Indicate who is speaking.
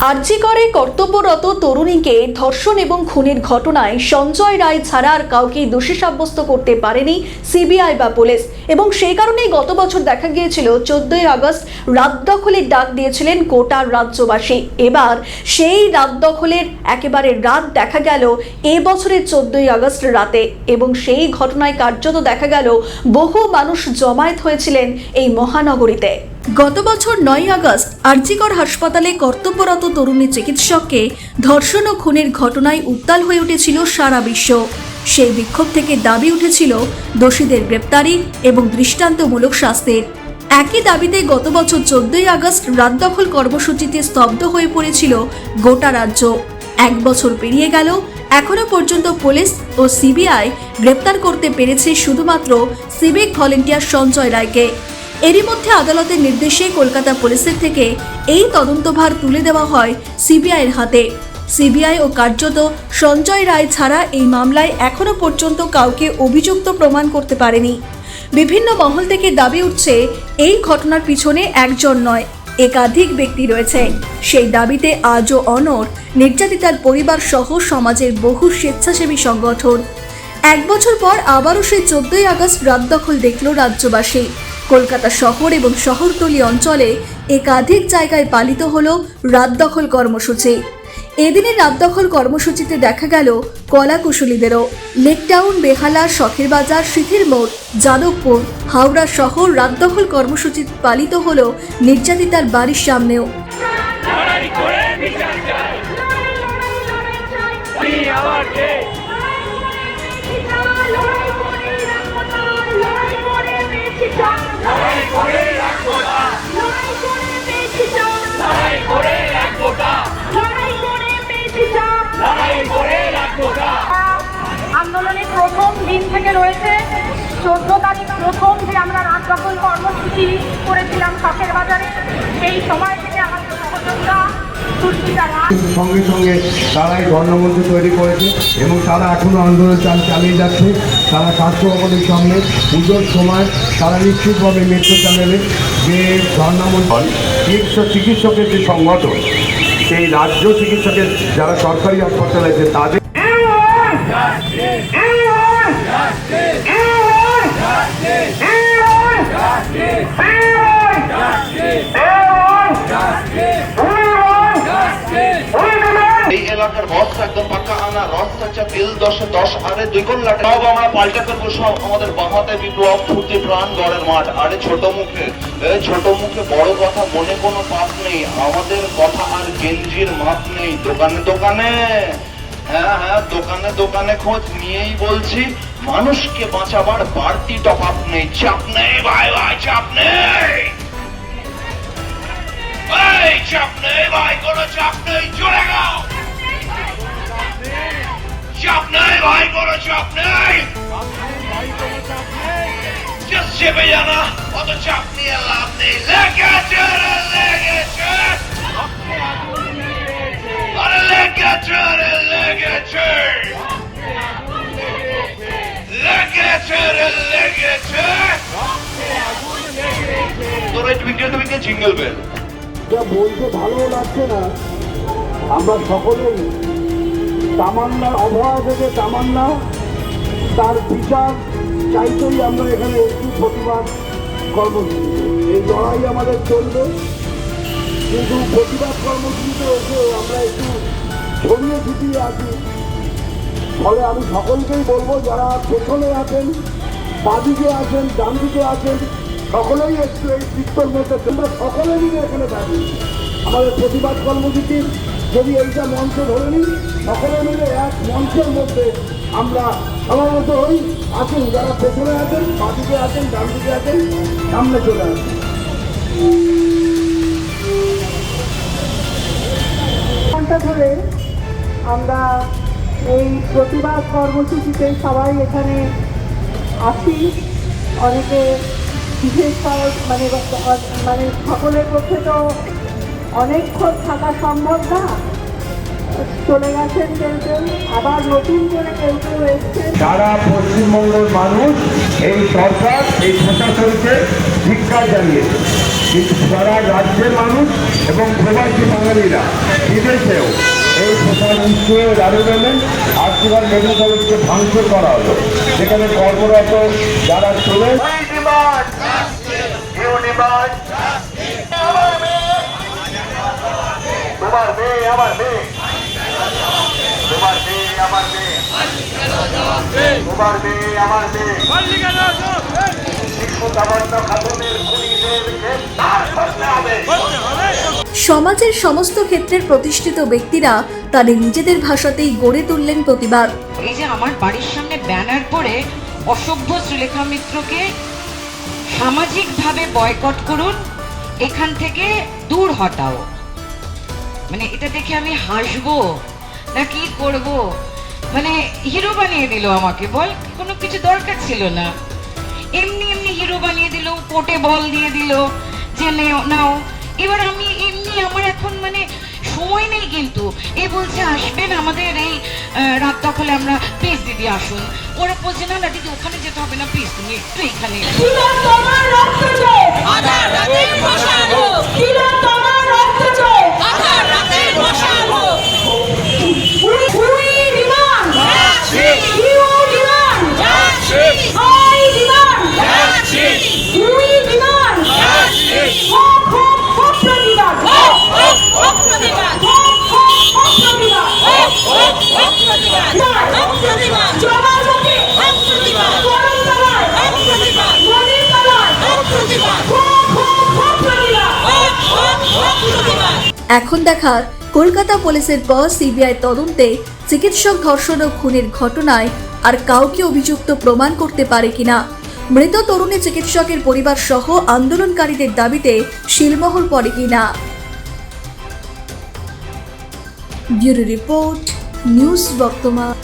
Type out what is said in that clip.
Speaker 1: আরজিকরে কর্তব্যরত তরুণীকে ধর্ষণ এবং খুনের ঘটনায় সঞ্জয় রায় ছাড়া আর কাউকে দোষী সাব্যস্ত করতে পারেনি সিবিআই বা পুলিশ। এবং সেই কারণেই গত বছর দেখা গিয়েছিল, চোদ্দই আগস্ট রাত দখলের ডাক দিয়েছিলেন গোটার রাজ্যবাসী। এবার সেই রাত দখলের একেবারে রাত দেখা গেল এ বছরের চোদ্দই আগস্ট রাতে। এবং সেই ঘটনায় কার্যত দেখা গেল বহু মানুষ জমায়েত হয়েছিলেন এই মহানগরীতে। গত বছর নয় আগস্ট আরজিকর হাসপাতালে কর্তব্যরত তরুণী চিকিৎসককে ধর্ষণ ও খুনের ঘটনায় উত্তাল হয়ে উঠেছিল সারা বিশ্ব। সেই বিক্ষোভ থেকে দাবি উঠেছিল দোষীদের গ্রেপ্তারি এবং দৃষ্টান্তমূলক শাস্তির। একই দাবিতে গত বছর চোদ্দই আগস্ট রাত দখল কর্মসূচিতে স্তব্ধ হয়ে পড়েছিল গোটা রাজ্য। এক বছর পেরিয়ে গেল, এখনও পর্যন্ত পুলিশ ও সিবিআই গ্রেপ্তার করতে পেরেছে শুধুমাত্র সিভিক ভলেন্টিয়ার সঞ্জয় রায়কে। এরই মধ্যে আদালতের নির্দেশে কলকাতা পুলিশের থেকে এই তদন্তভার তুলে দেওয়া হয় সিবিআইয়ের হাতে। সিবিআই ও কার্যত সঞ্জয় রায় ছাড়া এই মামলায় এখনও পর্যন্ত কাউকে অভিযুক্ত প্রমাণ করতে পারেনি। বিভিন্ন মহল থেকে দাবি উঠছে, এই ঘটনার পিছনে একজন নয়, একাধিক ব্যক্তি রয়েছে। সেই দাবিতে আজও অনর নির্যাতিতার পরিবার সহ সমাজের বহু স্বেচ্ছাসেবী সংগঠন। এক বছর পর আবারও সেই চোদ্দই আগস্ট রাত দখল দেখল রাজ্যবাসী। কলকাতা শহর এবং শহরতলি অঞ্চলে একাধিক জায়গায় পালিত হল রাত দখল কর্মসূচি। এদিনের রাত দখল কর্মসূচিতে দেখা গেল কলা কুশলীদেরও লেকটাউন, বেহালা, শখের বাজার শিথির মোড়, যাদবপুর, হাওড়া শহর রাত দখল কর্মসূচি পালিত হল নির্যাতিতার বাড়ির সামনেও।
Speaker 2: আন্দোলনের প্রথম দিন থেকে রয়েছে। চোদ্দ তারিখ প্রথম যে আমরা রাত দখল কর্মসূচি করেছিলাম শখের বাজারে
Speaker 3: সঙ্গে সঙ্গে তারাই গণমন্ত্রী তৈরি করেছে এবং তারা এখনও আন্দোলন চাল চালিয়ে যাচ্ছে। তারা স্বাস্থ্য ভবনের সঙ্গে পুজোর সময় তারা নিশ্চিতভাবে মেট্রো চালাবে যে ধর্ণামন্ত্রী চিকিৎসক চিকিৎসকের যে সংগঠন সেই রাজ্য চিকিৎসকের যারা সরকারি হাসপাতালে আছে তাদের
Speaker 4: একদম পাক্কা আনা রস চাচা দশে দশ আরে দুই সব আমরা পাল্টা করব সব আমাদের বাহাতে বিপ্লব ফুর্তি প্রাণ গড়ের মাঠ। আরে ছোট মুখে ছোট মুখে বড় কথা মনে কোনো পাপ নেই। আমাদের কথা আর গেঞ্জির মাপ নেই। দোকানে দোকানে হ্যাঁ হ্যাঁ দোকানে দোকানে খোঁজ নিয়েই বলছি মানুষকে বাঁচাবার বাড়তি টপ আপ নেই। চাপ নেই ভাই ভাই চাপ নেই। চাপ নেই ভাই কোনো চাপ নেই। চলে গাও। ভাই কোনো চাপ নেই চেপে জানা অত চাপ নিয়ে লাভ নেই। লেগেছে রে, লেগেছে। আরে লেগেছে রে, লেগেছে। লেগেছে রে, লেগেছে। তোর এই ভিডিও তুমি জিঙ্গল বেল
Speaker 5: যা বলতে ভালো লাগছে না, আমরা সকলেই তামান্নার অভাব থেকে তামান্না। তার বিচার চাইতেই আমরা এখানে একটু প্রতিবাদ কর্মসূচি এই লড়াই আমাদের চলবে। কিন্তু প্রতিবাদ কর্মসূচিতে এসে আমরা একটু ছড়িয়ে ছিটিয়ে আছি। ফলে আমি সকলকেই বলব, যারা পেছনে আছেন, বাদিকে আছেন ডান আছেন, সকলেই একটু এই চিত্তর মধ্যে, তোমরা সকলে মিলে এখানে থাকি আমাদের প্রতিবাদ কর্মসূচির যদি এইটা মঞ্চ ধরে নিই সকলে মিলে এক মঞ্চের মধ্যে আমরা সমাবেত হই। আসুন, যারা পেছনে আছেন, বাদিকে আছেন ডান দিকে আছেন, সামনে চলে আসুন।
Speaker 2: ঘণ্টা ধরে আমরা এই প্রতিবাদ কর্মসূচিতে সবাই এখানে আসি অনেকে বিশেষ মানে মানে সকলের পক্ষে তো অনেকক্ষণ থাকা সম্ভব না। চলে গেছেন কেউ কেউ আবার নতুন করে কেউ কেউ এসছেন
Speaker 3: সারা পশ্চিমবঙ্গের মানুষ এই সরকার এই প্রশাসনকে ধিক্কার জানিয়েছে। কিন্তু সারা রাজ্যের মানুষ এবং প্রবাসী বাঙালিরা বিদেশেও এই প্রশাসনিক দাঁড়িয়ে আর্থিকার মেডিকেল কলেজকে ভাঙচুর করা হলো। সেখানে কর্মরত যারা চলে
Speaker 5: তোমার মেয়ে আমার মেয়ে তোমার মেয়ে আমার মেয়ে মেয়ে আমার মেয়ে
Speaker 1: সমাজের সমস্ত ক্ষেত্রের প্রতিষ্ঠিত ব্যক্তিরা তাদের নিজেদের ভাষাতেই গড়ে তুললেন প্রতিবাদ।
Speaker 6: এই যে আমার বাড়ির সামনে ব্যানার করে অসভ্য শ্রীলেখা মিত্রকে সামাজিকভাবে বয়কট করুন এখান থেকে দূর হটাও। মানে এটা দেখে আমি হাসবো না কি করব? মানে হিরো বানিয়ে দিল আমাকে বল কোনো কিছু দরকার ছিল না। এমনি এমনি হিরো বানিয়ে দিল কোটে বল দিয়ে দিল যে নাও এবার আমি এমনি আমার এখন মানে সময় নেই কিন্তু। এ বলছে আসবেন আমাদের এই রাত দখলে আমরা প্লিজ দিদি আসুন। ওরা বলছে না না দিদি ওখানে যেতে হবে না প্লিজ তুমি একটু এখানে
Speaker 1: এখন দেখার কলকাতা পুলিশের পর সিবিআই তদন্তে চিকিৎসক ধর্ষণ ও খুনের ঘটনায় আর কাউকে অভিযুক্ত প্রমাণ করতে পারে কিনা। মৃত তরুণী চিকিৎসকের পরিবার সহ আন্দোলনকারীদের দাবিতে শিলমোহর পড়ে কিনা। ব্যুরো রিপোর্ট, নিউজ বর্তমান।